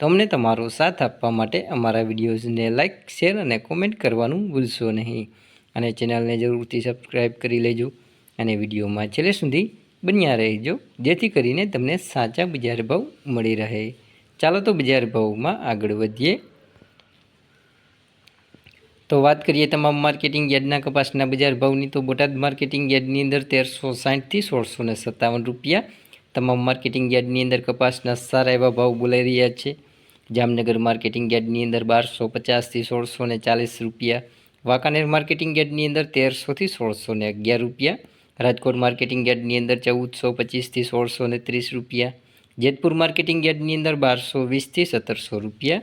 તો અમને તમારો સાથ આપવા માટે અમારા વિડીયોઝને લાઇક શેર અને કોમેન્ટ કરવાનું ભૂલશો નહીં. અને ચેનલને જરૂરથી સબસ્ક્રાઈબ કરી લેજો. અને વિડીયોમાં છેલ્લે સુધી બન્યા રહેજો, જેથી કરીને તમને સાચા બજાર ભાવ મળી રહે. ચાલો તો બજાર ભાવમાં આગળ વધીએ. તો વાત કરીએ તમામ માર્કેટિંગ યાર્ડના કપાસના બજાર ભાવની, તો બોટાદ માર્કેટિંગ યાર્ડની અંદર તેરસો સાઠથી સોળસો સત્તાવન રૂપિયા તમામ માર્કેટિંગ યાર્ડની અંદર કપાસના સારા એવા ભાવ બોલાઈ રહ્યા છે. જામનગર માર્કેટિંગ યાર્ડની અંદર બારસો પચાસથી સોળસો ને ચાલીસ રૂપિયા. વાંકાનેર માર્કેટિંગ યાર્ડની અંદર તેરસોથી સોળસો ને અગિયાર રૂપિયા. રાજકોટ માર્કેટિંગ યાર્ડની અંદર ચૌદસો પચીસથી સોળસો ને ત્રીસ રૂપિયા. જેતપુર માર્કેટિંગ યાર્ડની અંદર બારસો વીસથી સત્તરસો રૂપિયા.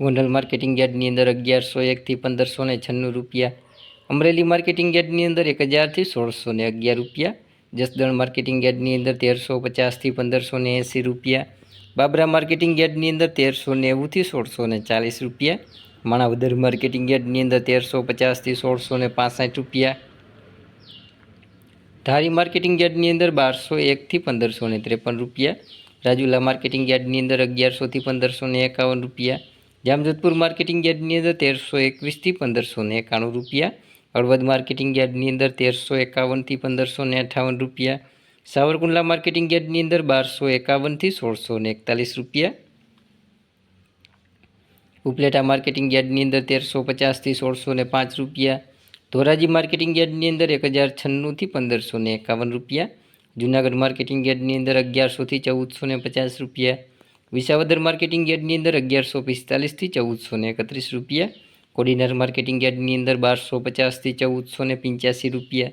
ગોંડલ માર્કેટિંગ યાર્ડની અંદર અગિયારસો એકથી પંદરસો ને છન્નું રૂપિયા. અમરેલી માર્કેટિંગ યાર્ડની અંદર એક હજારથી સોળસો ને અગિયાર રૂપિયા. જસદણ માર્કેટિંગ યાર્ડની અંદર તેરસો પચાસથી પંદરસો ને એંસી રૂપિયા. બાબરા માર્કેટિંગ યાર્ડની અંદર તેરસો નેવુંથી સોળસો ને ચાલીસ રૂપિયા. માણાવદર માર્કેટિંગ યાર્ડની અંદર તેરસો પચાસથી સોળસો ને પાસઠ રૂપિયા. ધારી માર્કેટિંગ યાર્ડની અંદર બારસો એકથી પંદરસો ને ત્રેપન રૂપિયા. રાજુલા માર્કેટિંગ યાર્ડની અંદર અગિયારસોથી પંદરસો ને એકાવન રૂપિયા. જામજોધપુર માર્કેટિંગ યાર્ડની અંદર તેરસો એકવીસથી પંદરસો ને એકાણું રૂપિયા. હળવદ માર્કેટિંગ યાર્ડની અંદર તેરસો એકાવનથી પંદરસો ને અઠાવન રૂપિયા. સાવરકુંડલા માર્કેટિંગ યાર્ડની અંદર બારસો એકાવનથી સોળસો ને એકતાલીસ રૂપિયા. ઉપલેટા માર્કેટિંગ યાર્ડની અંદર તેરસો પચાસથી સોળસો ને પાંચ રૂપિયા. ધોરાજી માર્કેટિંગ યાર્ડની અંદર એક હજાર છન્નુંથી પંદરસો ને એકાવન રૂપિયા. જૂનાગઢ માર્કેટિંગ યાર્ડની અંદર અગિયારસોથી ચૌદસો ને પચાસ રૂપિયા. વિસાવદર માર્કેટિંગ યાર્ડની અંદર અગિયારસો પિસ્તાલીસથી ચૌદસો ને એકત્રીસ રૂપિયા. કોડીનાર માર્કેટિંગ યાર્ડની અંદર બારસો પચાસથી ચૌદસો ને પંચ્યાસી રૂપિયા.